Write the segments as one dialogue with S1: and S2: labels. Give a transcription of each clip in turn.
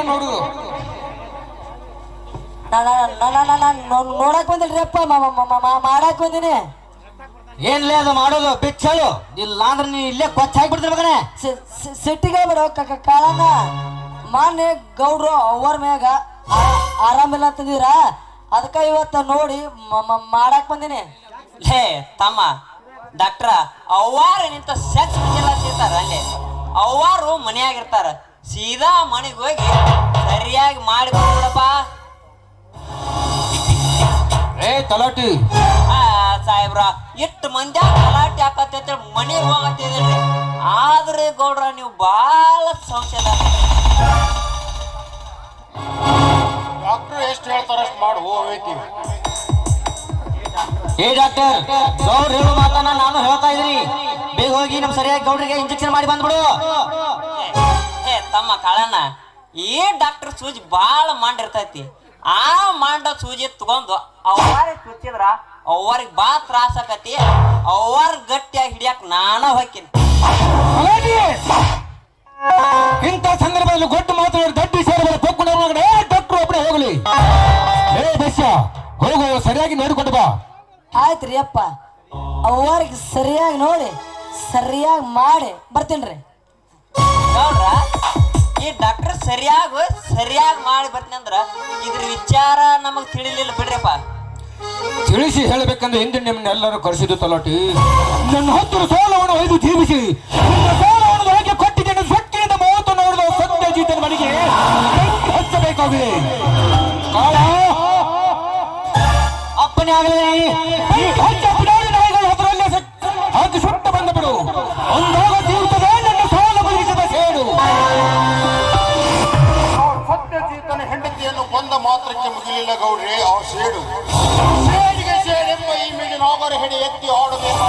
S1: ಹಾಕೊಂಡು ನೋಡುದು.
S2: ನೋಡಕ್ ಬಂದಿಲ್ರಿಪ್ಪ ಮಾಡಕ್ ಬಂದಿನಿ.
S1: ಏನ್ಲೇ ಅದು ಮಾಡೋದು ಬಿಚ್ಚಳು ಇಲ್ಲ ಅಂದ್ರೆ ನೀ ಇಲ್ಲೇ ಕೊಚ್ಚ ಹಾಕ್ಬಿಡ್ತೀನಿ ಮಗನೇ.
S2: ಸಿಟ್ಟಿಗೆ ಬಿಡು ಕಾಳನ್ನ. ಮಾನ್ಯ ಗೌಡ್ರು ಅವ್ರ ಮ್ಯಾಗ ಆರಾಮಿಲ್ಲ ಅಂತಂದಿರ. ಅದಕ್ಕ ಇವತ್ತ ನೋಡಿ ಮಾಡಾಕ್ ಬಂದಿನಿ.
S3: ಲೇ ತಮ್ಮ ಡಾಕ್ಟ್ರ ಅವ್ವಾರ ನಿಂತ ಸೆಕ್ಸ್ ಬಿಚ್ಚಲ್ಲ ಸಿಗ್ತಾರ ಅಲ್ಲಿ. ಅವ್ವಾರು ಮನೆಯಾಗಿರ್ತಾರ ಸೀದಾ ಮನೆಗೆ ಹೋಗಿ ಸರಿಯಾಗಿ ಮಾಡಿ ಬಿಡಪ್ಪ.
S1: ಏ ತಲಾಟಿ.
S3: ಆ ಸಾಹೇಬ್ರ ಎಷ್ಟು ಮಂದಿ ಗಲಾಟೆ ಹಾಕತ್ತೈತೆ ಮನೆಗೆ ಹೋಗತ್ತಿದ್ರಿ ಆದ್ರೆ ಗೌಡ್ರ ನೀವು ಬಹಳ ಸಂಶಯ
S4: ಡಾಕ್ಟರ್ ಎಷ್ಟು ಹೇಳ್ತಾರ ಅಷ್ಟು ಮಾಡು ಹೋಗೈತಿ
S1: ಏ ಡಾಕ್ಟರ್ ಗೌಡ್ರು ಹೇಳು ಮಾತನ್ನ ನಾನು ಹೇಳ್ತಾ ಇದ್ದೀನಿ. ಬೇಗ ಹೋಗಿ ನಮ್ ಸರಿಯಾಗಿ ಗೌಡ್ರಿಗೆ ಇಂಜೆಕ್ಷನ್ ಮಾಡಿ ಬಂದ್ಬಿಡು.
S3: ತಮ್ಮ ಕಳನ ಈ ಡಾಕ್ಟರ್ ಸೂಜಿ ಬಹಳ ಮಾಡಿರ್ತೈತಿ ಆ ಮಾಂಡ ಸೂಜಿ ತಗೊಂಡು ಅವ್ವಾರಿಗೆ ಚುಚ್ಚಿದ್ರ ಅವ್ರಿಗೆ ಬಾ ತ್ರಾಸ ಆಕತಿ ಅವ್ವಾರ ಗಟ್ಟಿಯಾಗಿ ಹಿಡಿಯಕ್ ನಾನ ಹೋಗ್ತೀನಿ
S1: ಇಂತ ಇಂಥ ಸಂದರ್ಭದಲ್ಲಿ ಗೊಟ್ಟು ಮಾತಾಡಿ ದಡ್ಡಿ ಸೇರಿದ್ರೆ ಪೊಕ್ಕುನ ಒಳಗಡೆ. ಡಾಕ್ಟರ್ ಒಬ್ಬನೇ ಹೋಗ್ಲಿ. ಏ ಬಸ್ಯ ಹೋಗು ಸರಿಯಾಗಿ ನೋಡಿಕೊಂಡು ಬಾ.
S2: ಆಯ್ತ್ರಿ ಅಪ್ಪ. ಅವ್ರಿಗೆ ಸರಿಯಾಗಿ ನೋಡಿ ಸರಿಯಾಗಿ ಮಾಡಿ ಬರ್ತೀನ್ರಿ.
S3: ನೋಡ್ರ ಈ ಡಾಕ್ಟರ್ ಸರಿಯಾಗಿ ಸರಿಯಾಗಿ ಮಾಡಿ ಬರ್ತೀನಿ ಅಂದ್ರ ಇದ್ರ ವಿಚಾರ ನಮಗ್ ತಿಳಿಲಿಲ್ಲ ಬಿಡ್ರಪ್ಪ.
S1: ತಿಳಿಸಿ ಹೇಳಬೇಕಂದ್ರೆ ಹಿಂದೆ ನಿಮ್ಮನ್ನೆಲ್ಲರೂ ಕರೆಸಿದ್ದು ತಲಾಟಿ. ನನ್ನ ಹತ್ತಿರ ಸೋಲವನ್ನು ಒಯ್ದು ಜೀವಿಸಿ. ನಿಮ್ಮ ಸಾಲವನ್ನು ನನಗೆ ಕೊಟ್ಟಿದ್ದೇನೆ ಸೊಟ್ಟಿನಿಂದ ಮೂವತ್ತು ನೋಡಿದ ಸತ್ಯ ಜೀತನ ಮನೆಗೆ ಬೆಂಕಿ ಹಚ್ಚಬೇಕಾಗಿದೆ ಕಾಳ. ಅಪ್ಪನೇ ಆಗಲಿ. ಬೆಂಕಿ ಹಚ್ಚ ಬಿಡಾಡಿ ನಾಯಿಗಳು ಸತ್- ಹಾಕಿ ಸುಟ್ಟ ಬಂದ ಬಿಡು. ಒಂದಾಗ
S4: ಕೊಂದ ಮಾತ್ರಕ್ಕೆ ಮುಗಿಲಿಲ್ಲ ಗೌಡ್ರಿ ಆ ಸೇಡು. ಸೇಡಿಗೆ ಸೇಡೆಂಬ ಈ ಮೇಲಿನ ಅವರ ಹೆಡೆ ಎತ್ತಿ ಆಡಬೇಕು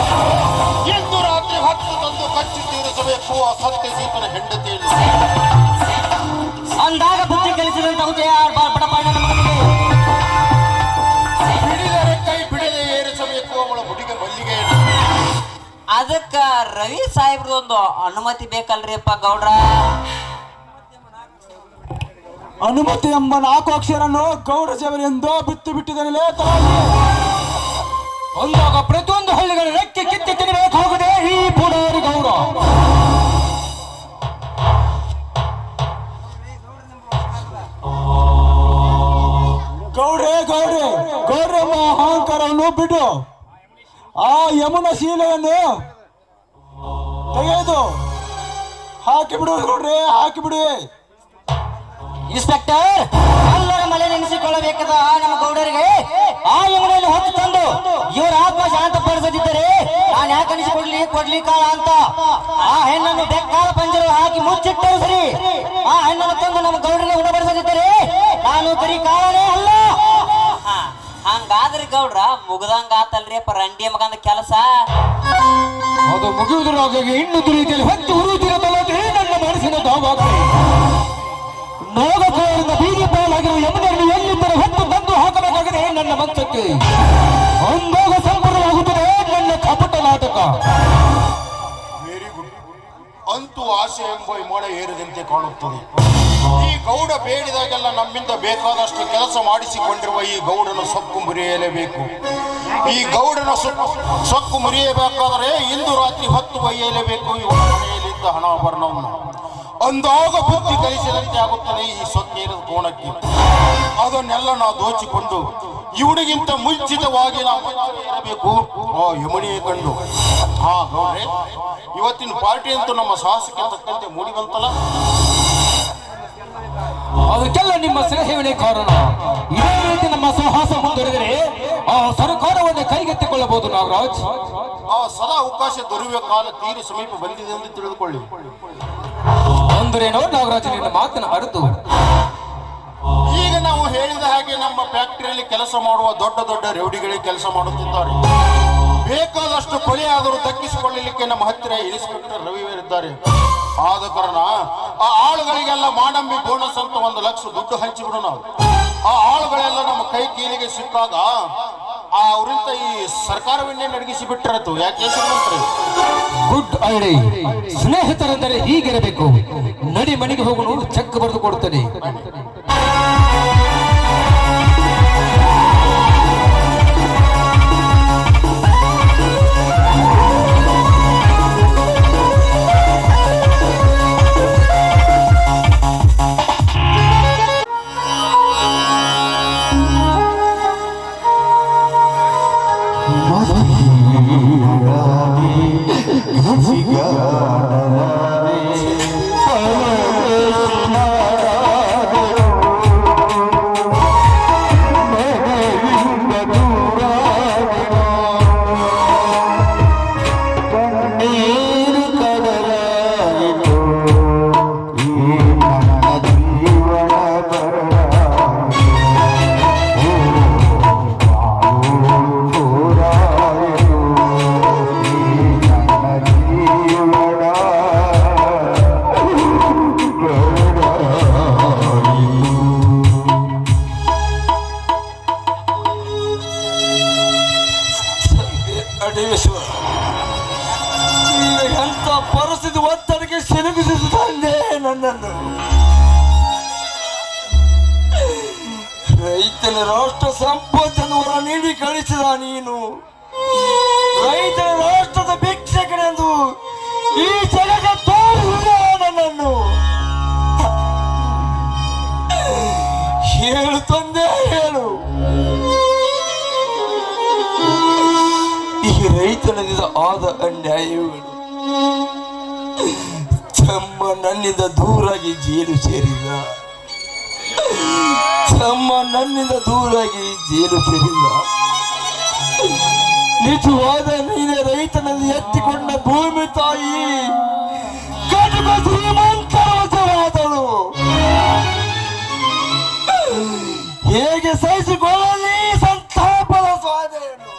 S4: ಇಂದು ರಾತ್ರಿ ಹತ್ತು ತಂದು ಕಚ್ಚಿ ತೀರಿಸಬೇಕು ಆ ಸತ್ಯಜೀತನ ಹೆಂಡತಿಯನ್ನು
S1: ಅಂದಾಗ ಬುದ್ಧಿ ಕಲಿಸಿದಂತ
S4: ಬಿಡಿದರೆ ಕೈ ಬಿಡದೆ ಏರಿಸಬೇಕು ಅವಳ ಹುಡುಗ ಮಲ್ಲಿಗೆ
S3: ಅದಕ್ಕ ರವಿ ಸಾಹೇಬ್ರದೊಂದು ಅನುಮತಿ ಬೇಕಲ್ರಿಪ್ಪ ಗೌಡ್ರ?
S5: ಅನುಮತಿ ಎಂಬ ನಾಲ್ಕು ಅಕ್ಷರನ್ನು ಗೌಡ ಸೇವನೆಂದು ಬಿತ್ತು ಬಿಟ್ಟಿದ್ದೇನೆ
S1: ಅಂದಾಗ ಪ್ರತಿಯೊಂದು ಹಳ್ಳಿಗಳ ರೆಕ್ಕೆ ಕಿತ್ತಿ ತಿನ್ನಬೇಕಾಗಿದೆ ಈ ಪುಡಾರಿ ಗೌಡ.
S5: ಗೌಡ್ರೆ ಗೌಡ್ರೆ ಗೌಡ್ರಮ್ಮ ಅಹಂಕಾರವನ್ನು ಬಿಡು. ಆ ಯಮುನ ಶೀಲೆಯನ್ನು ತೆಗೆದು ಹಾಕಿ ಬಿಡು ಗೌಡ್ರೆ ಹಾಕಿ ಬಿಡಿ
S1: ಇನ್ಸ್ಪೆಕ್ಟರ್ ಎಲ್ಲರ ಮನೆ ನೆನೆಸಿಕೊಳ್ಳಬೇಕಾದ ಆ ನಮ್ಮ ಗೌಡರಿಗೆ. ಆ ಯಮುನೆಯಲ್ಲಿ ಹೊತ್ತು ತಂದು ಇವರ ಆತ್ಮ ಶಾಂತಪಡಿಸದಿದ್ದರೆ ನಾನು ಯಾಕೆ ಅನಿಸಿಕೊಡ್ಲಿ ಕೊಡ್ಲಿ ಕಾಲ ಅಂತ. ಆ ಹೆಣ್ಣನ್ನು ಬೆಕ್ಕಾಲ ಪಂಜರು ಹಾಕಿ ಮುಚ್ಚಿಟ್ಟರು ಸರಿ. ಆ ಹೆಣ್ಣನ್ನು ತಂದು ನಮ್ಮ ಗೌಡರಿಗೆ ಉಣಬಡಿಸದಿದ್ದರೆ ನಾನು ಬರೀ ಕಾಲನೇ ಅಲ್ಲ.
S3: ಹಾ ಹಂಗಾದ್ರಿ ಗೌಡ್ರ ಮುಗ್ದಂಗ ಆತಲ್ರಿಪ್ಪ ರಂಡಿ ಮಗಂದ ಕೆಲಸ.
S1: ಅದು ಮುಗಿಯುವುದರ ಇನ್ನು ರೀತಿಯಲ್ಲಿ ಹೊತ್ತು ನನ್ನ ಮನಸ್ಸಿನ ದಾವಾಗ್ತದೆ ಮಂಚಕ್ಕೆ ಅಂದಾಗ ಸಂಪೂರ್ಣವಾಗುತ್ತದೆ ನನ್ನ ಕಪಟ ನಾಟಕ.
S4: ವೆರಿ ಗುಡ್ ಅಂತೂ ಆಸೆ ಎಂಬ ಮೋಡ ಏರಿದಂತೆ ಕಾಣುತ್ತದೆ. ಈ ಗೌಡ ಬೇಡಿದಾಗೆಲ್ಲ ನಮ್ಮಿಂದ ಬೇಕಾದಷ್ಟು ಕೆಲಸ ಮಾಡಿಸಿಕೊಂಡಿರುವ ಈ ಗೌಡನ ಸೊಕ್ಕು ಮುರಿಯಲೇಬೇಕು. ಈ ಗೌಡನ ಸೊಕ್ಕು ಮುರಿಯಬೇಕಾದರೆ ಇಂದು ರಾತ್ರಿ ಹೊತ್ತು ಒಯ್ಯಲೇಬೇಕು. ಈ ಮನೆಯಲ್ಲಿದ್ದ ಹಣಾಭರಣವನ್ನು ಅಂದಾಗ ಬುದ್ಧಿ ಕಲಿಸಿದಂತೆ ಆಗುತ್ತದೆ ಈ ಸೊಕ್ಕೇರಿದ ಕೋಣಕ್ಕೆ. ಅದನ್ನೆಲ್ಲ ನಾವು ದೋಚಿಕೊಂಡು ಇವನಿಗಿಂತ ಮುಂಚಿತವಾಗಿ ನಾವು ಇರಬೇಕು. ಆ ಕಂಡು. ಹಾ ಗೌಡ್ರೆ ಇವತ್ತಿನ ಪಾರ್ಟಿ ಅಂತೂ ನಮ್ಮ ಸಾಹಸಕ್ಕೆ ತಕ್ಕಂತೆ ಮೂಡಿ ಬಂತಲ್ಲ
S1: ಅದಕ್ಕೆಲ್ಲ ನಿಮ್ಮ ಸಲಹೆಗಳೇ ಕಾರಣ? ಇದೇ ರೀತಿ ನಮ್ಮ ಸಾಹಸ ಮುಂದುವರೆದರೆ ಆ ಸರ್ಕಾರವನ್ನು ಕೈಗೆತ್ತಿಕೊಳ್ಳಬಹುದು ನಾಗರಾಜ್.
S4: ಆ ಸದಾ ಅವಕಾಶ ದೊರೆಯುವ ಕಾಲ ತೀರಿ ಸಮೀಪ ಬಂದಿದೆ ಎಂದು ತಿಳಿದುಕೊಳ್ಳಿ.
S1: ಅಂದ್ರೇನೋ ನಾಗರಾಜ್ ನಿನ್ನ ಮಾತನ್ನ ಅರಿತು.
S4: ಹೇಳಿದ ಹಾಗೆ ನಮ್ಮ ಫ್ಯಾಕ್ಟರಿಯಲ್ಲಿ ಕೆಲಸ ಮಾಡುವ ದೊಡ್ಡ ದೊಡ್ಡ ರೌಡಿಗಳಿಗೆ ಕೆಲಸ ಮಾಡುತ್ತಿದ್ದಾರೆ. ಬೇಕಾದಷ್ಟು ಕೊಲೆ ಆದರೂ ದಕ್ಕಿಸಿಕೊಳ್ಳಲಿಕ್ಕೆ ನಮ್ಮ ಹತ್ತಿರ ಇನ್ಸ್ಪೆಕ್ಟರ್ ರವಿವರಿದ್ದಾರೆ ಆದ ಕಾರಣ ಆ ಆಳುಗಳಿಗೆಲ್ಲ ಮಾಡಂಬಿ ಬೋನಸ್ ಅಂತ ಒಂದು ಲಕ್ಷ ದುಡ್ಡು ಹಂಚಿಬಿಡು ನಾವು ಆ ಆಳುಗಳೆಲ್ಲ ನಮ್ಮ ಕೈ ಕೀಲಿಗೆ ಸಿಕ್ಕಾಗ ಆ ಅವರಿಂದ ಈ ಸರ್ಕಾರವನ್ನೇ ನಡಗಿಸಿ ಬಿಟ್ಟಿರತ್ತು ಯಾಕೆ
S1: ಗುಡ್ ಐಡಿ. ಸ್ನೇಹಿತರೆಂದರೆ ಹೀಗಿರಬೇಕು. ನಡಿ ಮನೆಗೆ ಹೋಗಲು ಚೆಕ್ ಬರೆದು ಕೊಡ್ತೇನೆ.
S6: ರೈತನ ರಾಷ್ಟ್ರ ಸಂಪತ್ತನ್ನು ನೀಡಿ ಕಳಿಸಿದ ನೀನು. ರೈತರ ರಾಷ್ಟ್ರದ ಭಿಕ್ಷಕನೆಂದು ಈ ಜಗದ ತೋರಿಸಿದ ನನ್ನನ್ನು. ಹೇಳು ತಂದೆ, ಹೇಳು. ಈ ರೈತನಿಂದ ಆದ ಅನ್ಯಾಯಗಳು ತಮ್ಮ ನನ್ನಿಂದ ದೂರಾಗಿ ಜೇಲು ಸೇರಿದ. ತಮ್ಮ ನನ್ನಿಂದ ದೂರಾಗಿ ಜೇನು ಸೇರಿಲ್ಲ ನಿಜವಾದ ನೀನೆ ರೈತನಲ್ಲಿ ಎತ್ತಿಕೊಂಡ ಭೂಮಿ ತಾಯಿ. ಕಟಕ ಶ್ರೀಮಂತರವಾದಳು ಹೇಗೆ ಸಹಿಸಿಕೊಳ್ಳಲಿ ಸಂತಾಪದ ಸ್ವಾದೇನು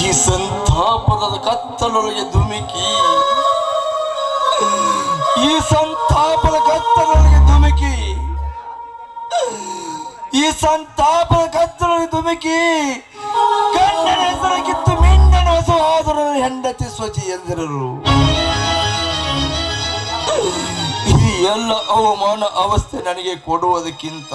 S6: ಈ ಸಂತಾಪದ ಕತ್ತಲೊಳಗೆ ಧುಮುಕಿ. ಈ ಸಂತಾಪದ ಕತ್ತಲೊಳಗೆ ಧುಮುಕಿ. ಈ ಸಂತಾಪದ ಕತ್ತಲೊಳಗೆ ಧುಮುಕಿ. ಗಂಡನ ಹೆಸರು ಕಿತ್ತು ಮಿಂಡನ ಆದರೂ ಹೆಂಡತಿ ಸ್ವಚಿ ಎಂದಿರರು. ಈ ಎಲ್ಲ ಅವಮಾನ ಅವಸ್ಥೆ ನನಗೆ ಕೊಡುವುದಕ್ಕಿಂತ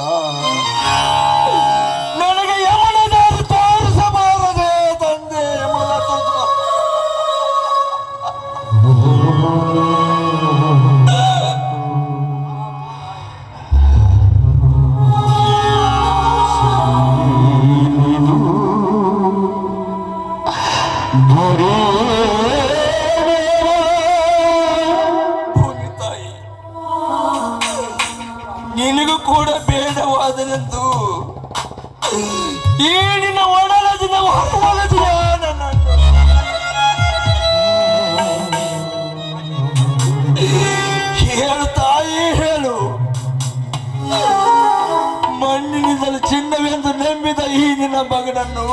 S6: ಚಿನ್ನವೆಂದು ನಂಬಿದ ಈ ನಿನ್ನ ಮಗನನ್ನು.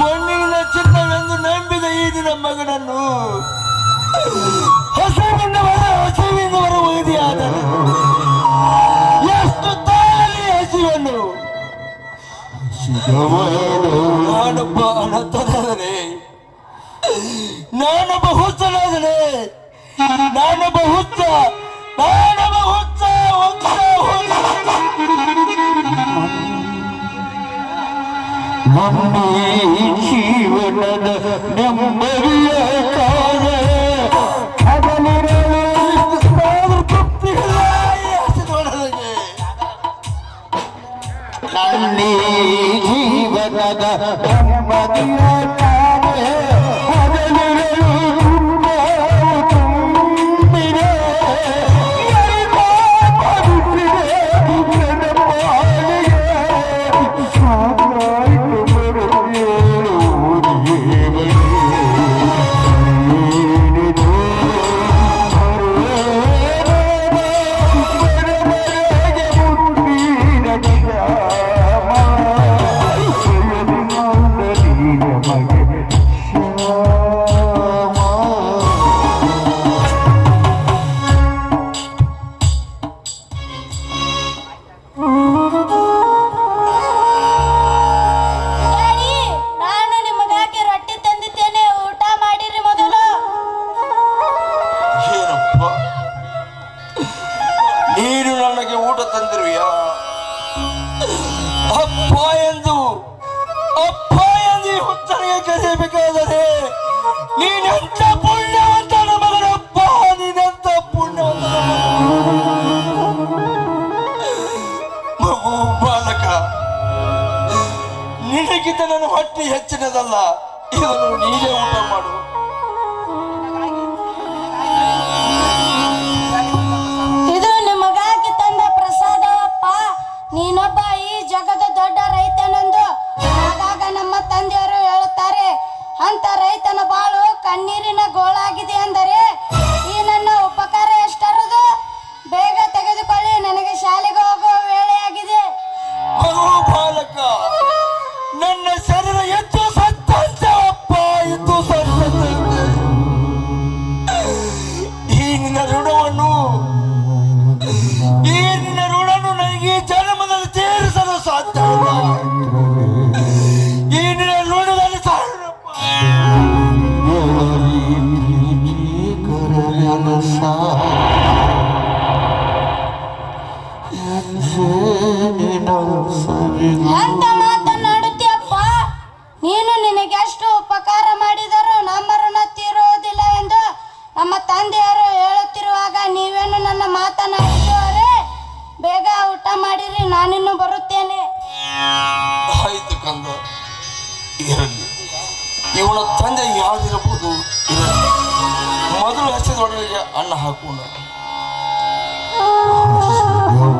S6: ಮಣ್ಣಿನ ಚಿನ್ನವೆಂದು ನಂಬಿದ ಈ ನಿನ್ನ ಮಗನನ್ನು. ಹಸಿವಿಂದ ಬರ ಓದಿಯಾದ ಬರುವುದಿಯಾದ ಎಷ್ಟು ತಾಳಲಿ ಹಸಿವನ್ನು ನಾನೊಬ್ಬ ಅನರ್ಥನಾದನೆ
S1: മമ്മി ജീവനത്
S6: നമ്മറിയ ജീവനത നമ്മറിയ
S1: ನನ್ನ
S6: ಹೊಟ್ಟೆ ಹೆಚ್ಚಿನದಲ್ಲ, ಇದನ್ನು ನೀನೇ ಊಟ ಮಾಡು.
S7: ಇದು ನಿಮಗಾಗಿ ತಂದ ಪ್ರಸಾದವಪ್ಪ ನೀನೊಬ್ಬ ಈ ಜಗದ ದೊಡ್ಡ ರೈತನೆಂದು ಆಗಾಗ ನಮ್ಮ ತಂದೆಯವರು ಹೇಳುತ್ತಾರೆ. ಅಂತ ರೈತನ ಬಾಳು ಕಣ್ಣೀರಿನ ಗೋಳಾಗಿದೆ ಅಂದರೆ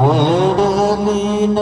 S6: வேடலீன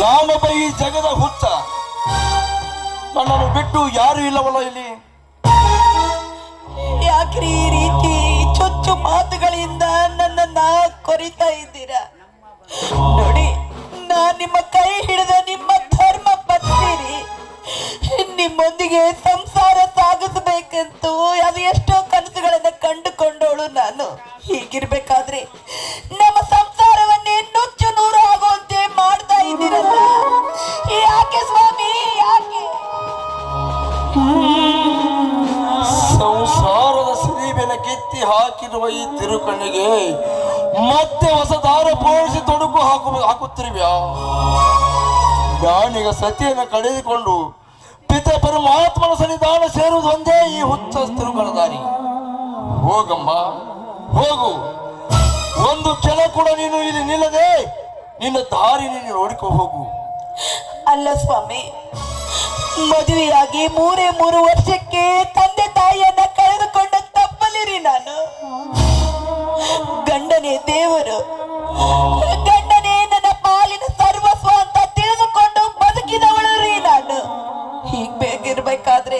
S6: ನಾನೊಬ್ಬ ಈ ಜಗದ ಹುಚ್ಚ. ನನ್ನನ್ನು ಬಿಟ್ಟು ಯಾರು ಇಲ್ಲವಲ್ಲ ಇಲ್ಲಿ?
S7: ಯಾಕ್ರಿ ಈ ರೀತಿ ಚೊಚ್ಚು ಮಾತುಗಳಿಂದ ನನ್ನನ್ನ ಕೊರಿತಾ ಇದ್ದೀರಾ? ನೋಡಿ ನಾ ನಿಮ್ಮ ಕೈ ಹಿಡಿದ ನಿಮ್ಮ ಧರ್ಮ ಪತ್ನಿರಿ. ನಿಮ್ಮೊಂದಿಗೆ ಸಂಸಾರ ಸಾಗಿಸಬೇಕಂತೂ ಅದು ಎಷ್ಟೋ ಕನಸುಗಳನ್ನ ಕಂಡುಕೊಂಡವಳು ನಾನು. ಹೀಗಿರ್ಬೇಕಾದ್ರೆ
S6: ಈ ತಿರುಕಣ್ಣಿಗೆ ಮತ್ತೆ ಹೊಸ ದಾರ ಪೋಣಿಸಿ ತೊಡಕು ಹಾಕು ಹಾಕುತ್ತಿರುವ್ಯಾ? ನಾನೀಗ ಸತಿಯನ್ನು ಕಳೆದುಕೊಂಡು ಪಿತ ಪರಮಾತ್ಮನ ಸನ್ನಿಧಾನ ಸೇರುವುದು ಒಂದೇ ಈ ಹುಚ್ಚ ತಿರುಕಣ ದಾರಿ. ಹೋಗಮ್ಮ, ಹೋಗು. ಒಂದು ಕ್ಷಣ ಕೂಡ ನೀನು ಇಲ್ಲಿ ನಿಲ್ಲದೆ ನಿನ್ನ ದಾರಿ ನೀನು ನೋಡಿಕೊ ಹೋಗು.
S7: ಅಲ್ಲ ಸ್ವಾಮಿ, ಮದುವೆಯಾಗಿ ಮೂರೇ ಮೂರು ವರ್ಷಕ್ಕೆ ತಂದೆ ದೇವರು. ಗಂಡನೇ, ನನ್ನ ಪಾಲಿನ ಸರ್ವಸ್ವ ಅಂತ ತಿಳಿದುಕೊಂಡು ಬದುಕಿದವಳು ರೀ ನಾನು. ಹೀಗ್ ಬೇಕಿರ್ಬೇಕಾದ್ರೆ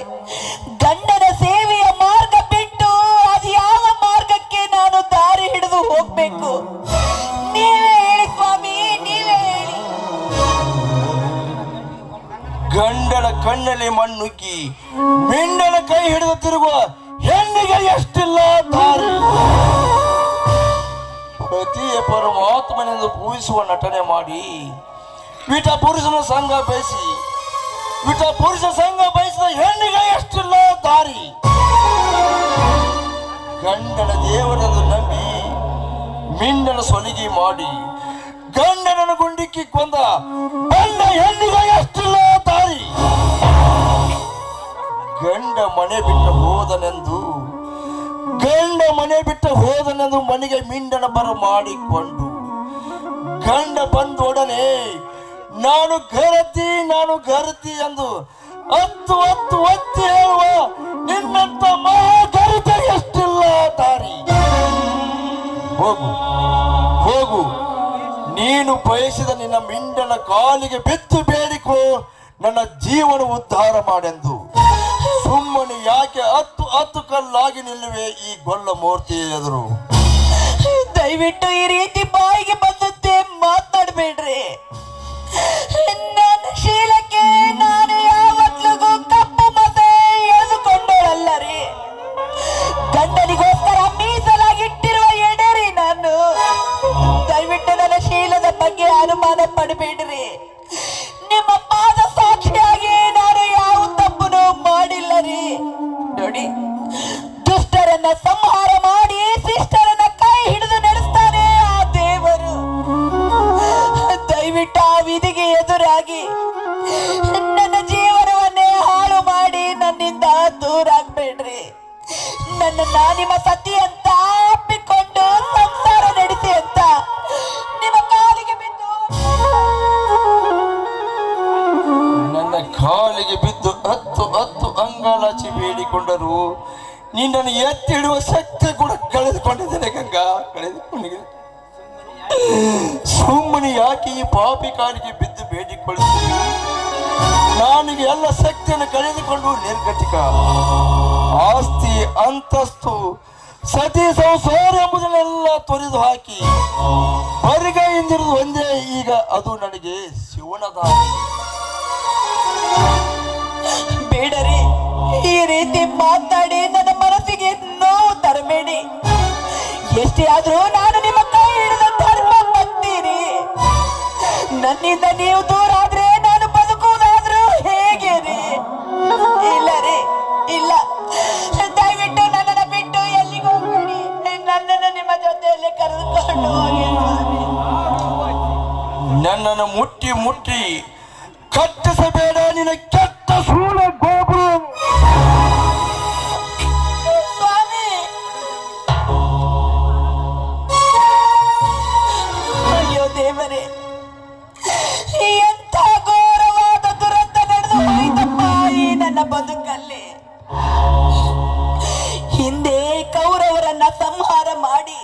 S7: ಗಂಡನ ಸೇವೆಯ ಮಾರ್ಗ ಬಿಟ್ಟು ಅದು ಯಾವ ಮಾರ್ಗಕ್ಕೆ ನಾನು ದಾರಿ ಹಿಡಿದು ಹೋಗ್ಬೇಕು? ನೀವೇ ಹೇಳಿ ಸ್ವಾಮಿ, ನೀವೇ ಹೇಳಿ.
S6: ಗಂಡನ ಕಣ್ಣಲ್ಲಿ ಮಣ್ಣುಕ್ಕಿ, ಮಿಂಡನ ಕೈ ಹಿಡಿದು ತಿರುಗುವ ಪರಮಾತ್ಮನೆಂದು ಪೂಜಿಸುವ ನಟನೆ ಮಾಡಿ ವಿಟ ಪುರುಷನ ಸಂಘ ಬಯಸಿ ವಿಟ ಪುರುಷ ಸಂಘ ಬಯಸಿದ ಹೆಣ್ಣಿಗೆ ಎಷ್ಟಿಲ್ಲ ದಾರಿ. ಗಂಡನ ದೇವರನ್ನು ನಂಬಿ ಮಿಂಡನ ಸೊಲಿಗೆ ಮಾಡಿ ಗಂಡನ ಗುಂಡಿಕ್ಕಿ ಕೊಂದ ಬಂದ ಹೆಣ್ಣಿಗೆ ಎಷ್ಟಿಲ್ಲ ದಾರಿ. ಗಂಡ ಮನೆ ಬಿಟ್ಟು ಹೋದನೆಂದು ಗಂಡ ಮನೆ ಬಿಟ್ಟು ಹೋದನೆಂದು ಮನೆಗೆ ಮಿಂಡನ ಬರ ಮಾಡಿಕೊಂಡು ಗಂಡ ಬಂದೊಡನೆ ನಾನು ಗರತಿ ನಾನು ಗರತಿ ಎಂದು ಹತ್ತು ಹತ್ತು ಒತ್ತಿ ಹೇಳುವ ನಿನ್ನಂತ ಮಹಾಗರಿತ ಎಷ್ಟಿಲ್ಲ ತಾರಿ ಹೋಗು ಹೋಗು. ನೀನು ಬಯಸಿದ ನಿನ್ನ ಮಿಂಡನ ಕಾಲಿಗೆ ಬಿತ್ತು ಬೇಡಿಕೋ, ನನ್ನ ಜೀವನ ಉದ್ಧಾರ ಮಾಡೆಂದು. ಸುಮ್ಮನೆ ಯಾಕೆ ಹತ್ತು ಹತ್ತು ಕಲ್ಲಾಗಿ ನಿಲ್ಲುವೆ ಈ ಗೊಲ್ಲ ಮೂರ್ತಿ ಎದುರು?
S2: ದಯವಿಟ್ಟು ಈ ರೀತಿ ಬಾಯಿಗೆ ಬಂದಂತೆ ಮಾತಾಡಬೇಡ್ರಿ. ನನ್ನ ಶೀಲಕ್ಕೆ ನಾನು ಯಾವತ್ತಿಗೂ ಕಪ್ಪು ಮತ ಎಳೆದುಕೊಂಡೋಳಲ್ಲ ರೀ. ಗಂಡನಿಗೋಸ್ಕರ ಮೀಸಲಾಗಿಟ್ಟಿರುವ ಎಡೆರಿ ನಾನು. ದಯವಿಟ್ಟು ನನ್ನ ಶೀಲದ ಬಗ್ಗೆ ಅನುಮಾನ ಪಡಬೇಡ್ರಿ. ನಿಮ್ಮ ಪಾದ ಸಾಕ್ಷಿಯಾಗಿ ರೀ ನೋಡಿ. ದುಷ್ಟರನ್ನ ಸಂಹಾರ ಮಾಡಿ ಶಿಷ್ಟರನ್ನ ಕೈ ಹಿಡಿದು ನಡೆಸ್ತಾನೆ ಆ ದೇವರು. ದಯವಿಟ್ಟು ಆ ವಿಧಿಗೆ ಎದುರಾಗಿ ನನ್ನ ಜೀವನವನ್ನೇ ಹಾಳು ಮಾಡಿ ನನ್ನಿಂದ ದೂರ ಆಗ್ಬೇಡ್ರಿ ನನ್ನ ನಿಮ್ಮ ಸತಿ
S6: ಬೇಡಿಕೊಂಡರು ನಿನ್ನನ್ನು ಎತ್ತಿಡುವ ಶಕ್ತಿ ಕೂಡ ಕಳೆದುಕೊಂಡಿದ್ದೇನೆ, ಗಂಗಾ. ಕಳೆದುಕೊಂಡಿದೆ. ಸುಮ್ಮನೆ ಯಾಕೆ ಈ ಪಾಪಿ ಕಾಲಿಗೆ ಬಿದ್ದು ಬೇಡಿಕೊಳ್ಳುತ್ತೇನೆ ನಾನಿಗೆ ಎಲ್ಲ ಶಕ್ತಿಯನ್ನು ಕಳೆದುಕೊಂಡು ನಿರ್ಗತಿಕ. ಆಸ್ತಿ, ಅಂತಸ್ತು, ಸತಿ, ಸಂಸಾರ ಎಂಬುದನ್ನೆಲ್ಲ ತೊರೆದು ಹಾಕಿ ಬರಿಗೈಂದಿರುವುದು ಒಂದೇ. ಈಗ ಅದು ನನಗೆ ಶಿವನದ
S2: ಬೇಡರಿ. ಈ ರೀತಿ ಮಾತಾಡಿ ನನ್ನ ಮನಸ್ಸಿಗೆ ನೋವು ತರಬೇಡಿ. ಎಷ್ಟೇ ಆದರೂ ನಾನು ನಿಮ್ಮ ಕೈ ಹಿಡಿದ ಧರ್ಮ ಬಂದೀರಿ ನನ್ನಿಂದ ನೀವು ದೂರ ಆದ್ರೆ ನಾನು ಬದುಕುವುದಾದ್ರೂ ಹೇಗೆ ರೀ ಇಲ್ಲ ರೀ, ಇಲ್ಲ. ದಯವಿಟ್ಟು ನನ್ನನ್ನು ಬಿಟ್ಟು ಎಲ್ಲಿಗೆ ಹೋಗ್ಬೇಡಿ. ನನ್ನನ್ನು ನಿಮ್ಮ ಜೊತೆಯಲ್ಲಿ ಕರೆದುಕೊಂಡು ಹೋಗಿ
S6: ನನ್ನನ್ನು ಮುಟ್ಟಿ ಮುಟ್ಟಿ ಕಟ್ಟಿಸಬೇಡ ನಿನ್ನ ಕೆಟ್ಟ ಸೂಲ ಗೋಪುರ
S2: ಸಂಹಾರ ಮಾಡಿ.